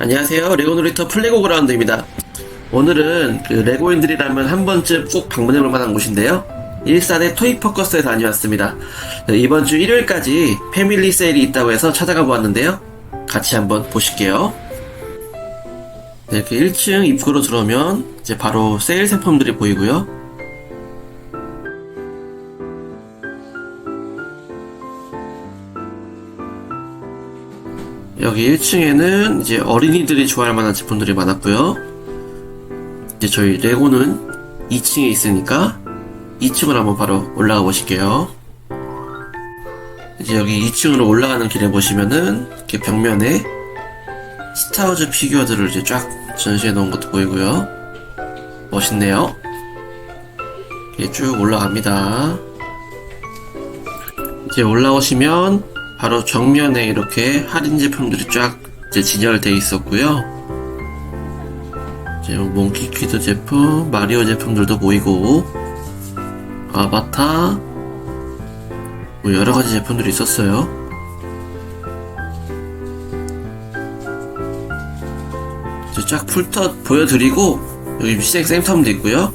안녕하세요. 레고 놀이터 플레고 그라운드입니다. 오늘은 그 레고인들이라면 한 번쯤 꼭 방문해볼 만한 곳인데요. 일산의 토이퍼커스에 다녀왔습니다. 네, 이번 주 일요일까지 패밀리 세일이 있다고 해서 찾아가 보았는데요. 같이 한번 보실게요. 네, 이렇게 1층 입구로 들어오면 이제 바로 세일 상품들이 보이고요. 여기 1층에는 이제 어린이들이 좋아할 만한 제품들이 많았고요. 이제 저희 레고는 2층에 있으니까 2층으로 한번 바로 올라가 보실게요. 이제 여기 2층으로 올라가는 길에 보시면은 이렇게 벽면에 스타워즈 피규어들을 이제 쫙 전시해 놓은 것도 보이고요. 멋있네요. 이렇게 쭉 올라갑니다. 이제 올라오시면 바로 정면에 이렇게 할인 제품들이 쫙 이제 진열되어 있었고요. 이제 몽키 퀴즈 제품, 마리오 제품들도 보이고, 아바타, 뭐 여러 가지 제품들이 있었어요. 이제 쫙 풀터 보여드리고, 여기 뮤직 센텀도 있고요.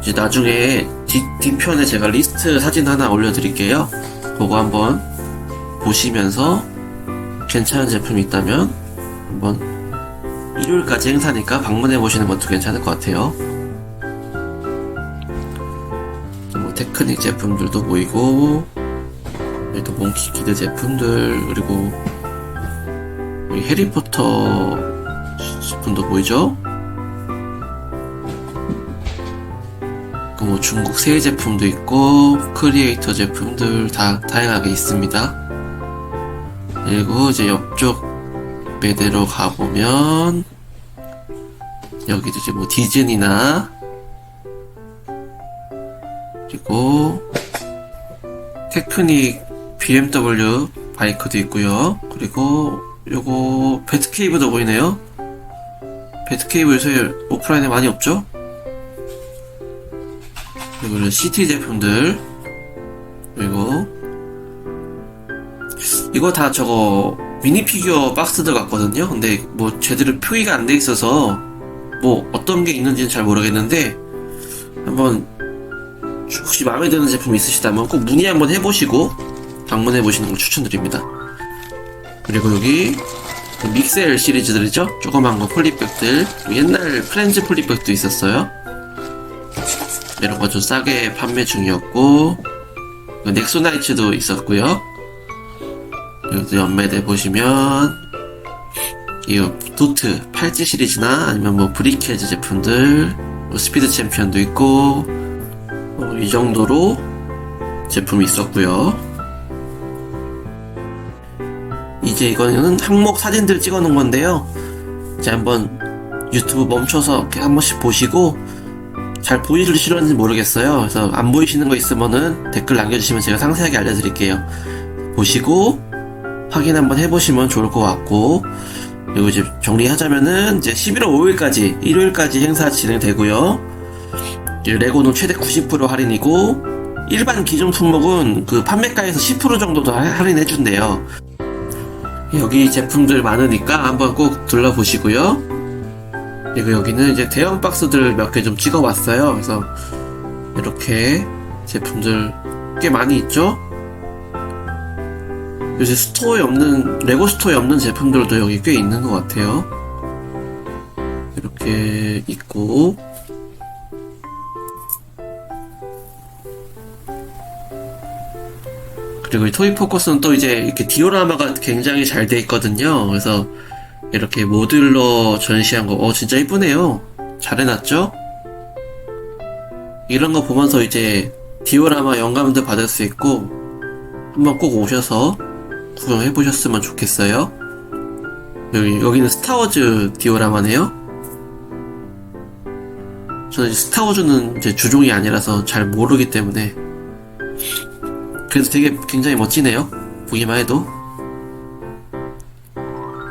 이제 나중에 뒤, 뒤편에 제가 리스트 사진 하나 올려드릴게요. 그거 한번 보시면서 괜찮은 제품이 있다면 한번 일요일까지 행사니까 방문해 보시는 것도 괜찮을 것 같아요. 뭐 테크닉 제품들도 보이고 여기도 몽키키드 제품들 그리고 해리포터 제품도 보이죠? 그뭐 중국 새 제품도 있고 크리에이터 제품들 다 다양하게 있습니다. 그리고 이제 옆쪽 매대로 가보면 여기도 이제 뭐 디즈니나 그리고 테크닉 BMW 바이크도 있고요. 그리고 요거 배트케이브도 보이네요. 배트케이브 요새 오프라인에 많이 없죠? 그리고 이런 CT 제품들 그리고 이거 다 저거 미니 피규어 박스들 같거든요. 근데 뭐 제대로 표기가 안 돼 있어서 뭐 어떤 게 있는지는 잘 모르겠는데 한번 혹시 마음에 드는 제품 있으시다면 꼭 문의 한번 해보시고 방문해 보시는 걸 추천드립니다. 그리고 여기 그 믹셀 시리즈들이죠. 조그만 거 폴리백들 옛날 프렌즈 폴리백도 있었어요. 이런 거 좀 싸게 판매 중이었고 넥소나이츠도 있었고요. 여기도 연매대 보시면 이 도트 팔찌 시리즈나 아니면 뭐 브리케즈 제품들 뭐 스피드 챔피언도 있고 뭐이 정도로 제품이 있었고요. 이제 이거는 항목 사진들 찍어 놓은 건데요. 이제 한번 유튜브 멈춰서 한 번씩 보시고 잘 보이실런지 모르겠어요. 그래서 안 보이시는 거 있으면은 댓글 남겨주시면 제가 상세하게 알려드릴게요. 보시고 확인 한번 해보시면 좋을 것 같고 그리고 이제 정리하자면은 이제 11월 5일까지 일요일까지 행사 진행되고요. 레고는 최대 90% 할인이고 일반 기존 품목은 그 판매가에서 10% 정도 더 할- 할인해 준대요. 여기 제품들 많으니까 한번 꼭 둘러보시고요. 그리고 여기는 이제 대형 박스들 몇 개 좀 찍어봤어요. 그래서 이렇게 제품들 꽤 많이 있죠? 요새 스토어에 없는, 레고 스토어에 없는 제품들도 여기 꽤 있는 것 같아요. 이렇게 있고, 그리고 이 토이 포커스는 또 이제 이렇게 디오라마가 굉장히 잘 돼 있거든요. 그래서 이렇게 모듈러 전시한 거, 어, 진짜 이쁘네요. 잘 해놨죠? 이런 거 보면서 이제 디오라마 영감도 받을 수 있고, 한번 꼭 오셔서 구경해 보셨으면 좋겠어요. 여기, 여기는 스타워즈 디오라마네요. 저는 이제 스타워즈는 이제 주종이 아니라서 잘 모르기 때문에. 그래도 되게 굉장히 멋지네요. 보기만 해도.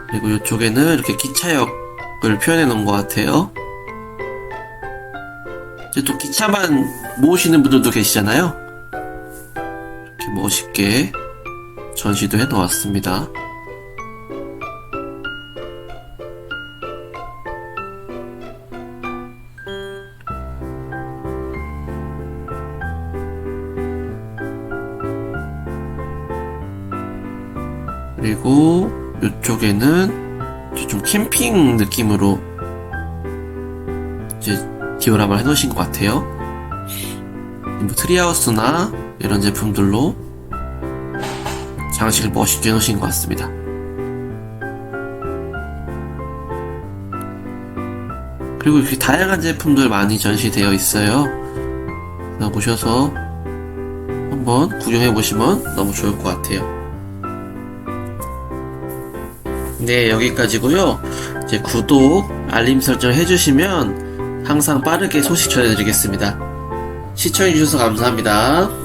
그리고 이쪽에는 이렇게 기차역을 표현해 놓은 것 같아요. 이제 또 기차만 모으시는 분들도 계시잖아요. 이렇게 멋있게 전시도 해놓았습니다. 그리고 이쪽에는 좀 캠핑 느낌으로 이제 디오라마를 해놓으신 것 같아요. 뭐 트리하우스나 이런 제품들로 장식을 멋있게 해놓으신 것 같습니다. 그리고 이렇게 다양한 제품들 많이 전시되어 있어요. 보셔서 한번 구경해 보시면 너무 좋을 것 같아요. 네, 여기까지고요. 이제 구독, 알림 설정 해주시면 항상 빠르게 소식 전해드리겠습니다. 시청해주셔서 감사합니다.